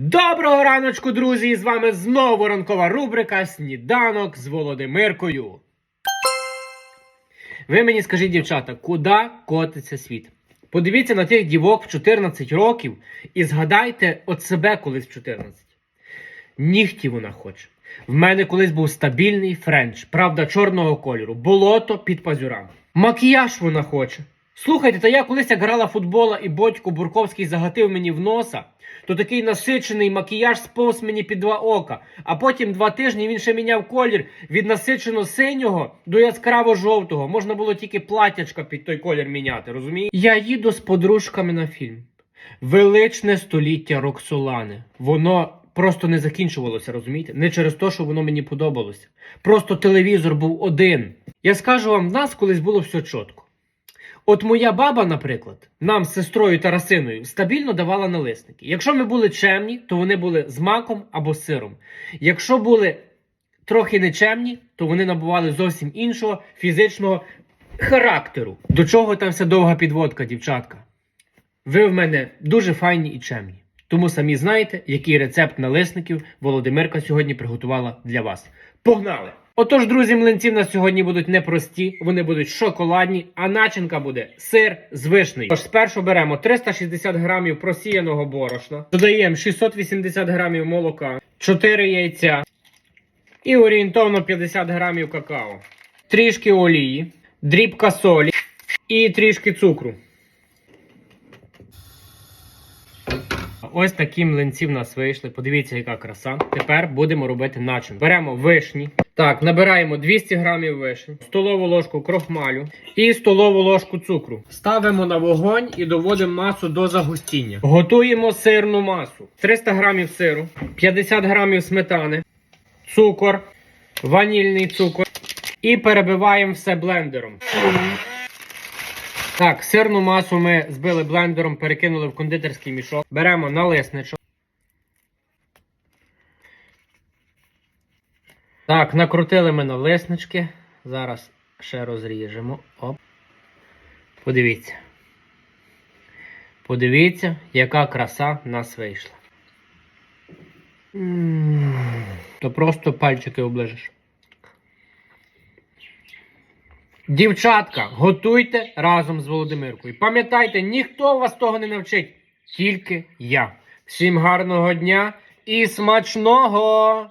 Доброго раночку, друзі! І з вами знову ранкова рубрика Сніданок з Володимиркою. Ви мені скажіть, дівчата, куди котиться світ? Подивіться на тих дівок в 14 років і згадайте от себе колись в 14. Нігті вона хоче. В мене колись був стабільний френч, правда, чорного кольору, болото під пазюрами. Макіяж вона хоче. Слухайте, та я колись як грала футбола і батько Бурковський загатив мені в носа, то такий насичений макіяж сповз мені під два ока. А потім два тижні він ще міняв колір від насичено синього до яскраво жовтого. Можна було тільки платячка під той колір міняти, розумієте? Я їду з подружками на фільм. Величне століття Роксолани. Воно просто не закінчувалося, розумієте? Не через те, що воно мені подобалося. Просто телевізор був один. Я скажу вам, в нас колись було все чітко. От моя баба, наприклад, нам з сестрою Тарасиною стабільно давала налисники. Якщо ми були чемні, то вони були з маком або з сиром. Якщо були трохи нечемні, то вони набували зовсім іншого фізичного характеру. До чого там вся довга підводка, дівчатка? Ви в мене дуже файні і чемні. Тому самі знаєте, який рецепт налисників Володимирка сьогодні приготувала для вас. Погнали! Отож, друзі, млинці в нас сьогодні будуть непрості, вони будуть шоколадні, а начинка буде сир з вишнею. Тож спершу беремо 360 грамів просіяного борошна, додаємо 680 грамів молока, 4 яйця і орієнтовно 50 грамів какао, трішки олії, дрібка солі і трішки цукру. Ось такі млинці в нас вийшли. Подивіться, яка краса. Тепер будемо робити начин. Беремо вишні. Так, набираємо 200 грамів вишень, столову ложку крохмалю і столову ложку цукру. Ставимо на вогонь і доводимо масу до загустіння. Готуємо сирну масу. 300 грамів сиру, 50 грамів сметани, цукор, ванільний цукор. І перебиваємо все блендером. Так, сирну масу ми збили блендером, перекинули в кондитерський мішок. Беремо налисничок. Так, накрутили ми налиснички. Зараз ще розріжемо. Оп. Подивіться. Подивіться, яка краса в нас вийшла. То просто пальчики оближиш. Дівчатка, готуйте разом з Володимиркою. Пам'ятайте, ніхто вас того не навчить, тільки я. Всім гарного дня і смачного!